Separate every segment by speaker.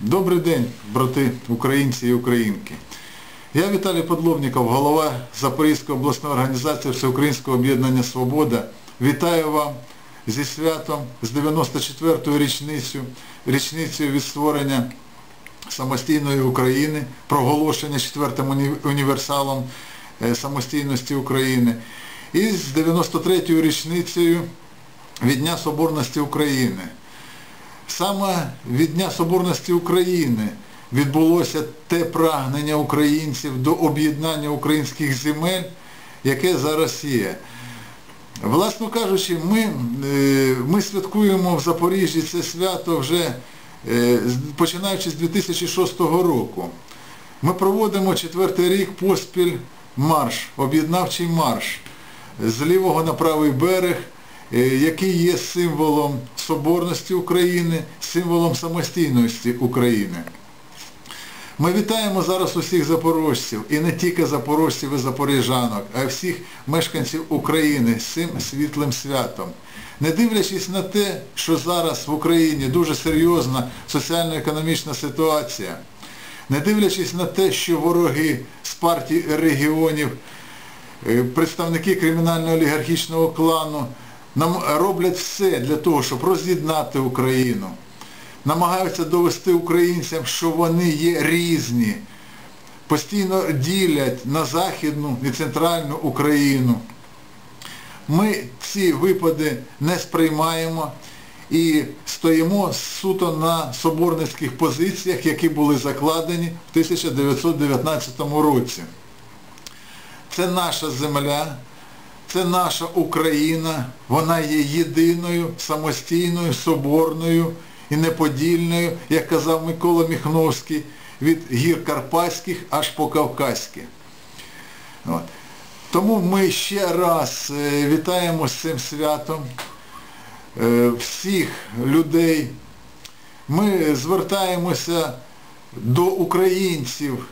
Speaker 1: Добрий день, брати українці і українки. Я Віталій Подловніков, голова Запорізької обласної організації Всеукраїнського об'єднання Свобода. Вітаю вам зі святом, з 94-ю річницею, річницею від створення самостійної України, проголошення четвертим уні- універсалом е, самостійності України. І з 93-ю річницею від Дня Соборності України. Саме від Дня Соборності України відбулося те прагнення українців до об'єднання українських земель, яке зараз є. Власно кажучи, ми, е, ми святкуємо в Запоріжжі це свято вже е, починаючи з 2006 року. Ми проводимо четвертий рік поспіль марш, об'єднавчий марш з лівого на правий берег, е, який є символом соборності України, символом самостійності України. Ми вітаємо зараз усіх запорожців, і не тільки запорожців і запоріжанок, а й всіх мешканців України з цим світлим святом. Не дивлячись на те, що зараз в Україні дуже серйозна соціально-економічна ситуація, не дивлячись на те, що вороги з партій регіонів, е, представники кримінально-олігархічного клану нам роблять все для того, щоб роз'єднати Україну намагаються довести українцям, що вони є різні, постійно ділять на Західну і Центральну Україну. Ми ці випади не сприймаємо і стоїмо суто на соборницьких позиціях, які були закладені в 1919 році. Це наша земля, це наша Україна, вона є єдиною, самостійною, соборною і неподільною, як казав Микола Міхновський, від гір Карпатських аж по Кавказькі. От. Тому ми ще раз е, вітаємо з цим святом е, всіх людей. Ми звертаємося до українців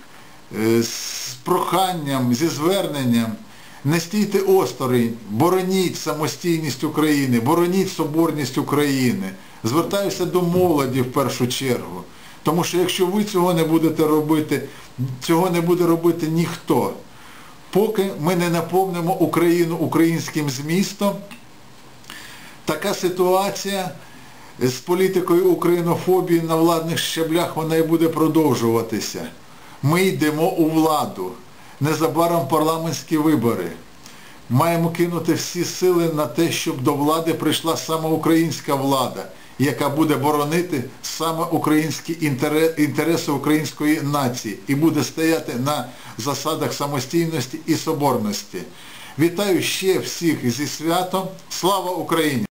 Speaker 1: е, з проханням, зі зверненням. Не стійте осторонь, бороніть самостійність України, бороніть соборність України. Звертаюся до молоді в першу чергу. Тому що якщо ви цього не будете робити, цього не буде робити ніхто. Поки ми не наповнимо Україну українським змістом, така ситуація з політикою українофобії на владних щаблях вона і буде продовжуватися. Ми йдемо у владу. Незабаром парламентські вибори. Маємо кинути всі сили на те, щоб до влади прийшла саме українська влада, яка буде боронити саме українські інтереси української нації і буде стояти на засадах самостійності і соборності. Вітаю ще всіх зі святом. Слава Україні!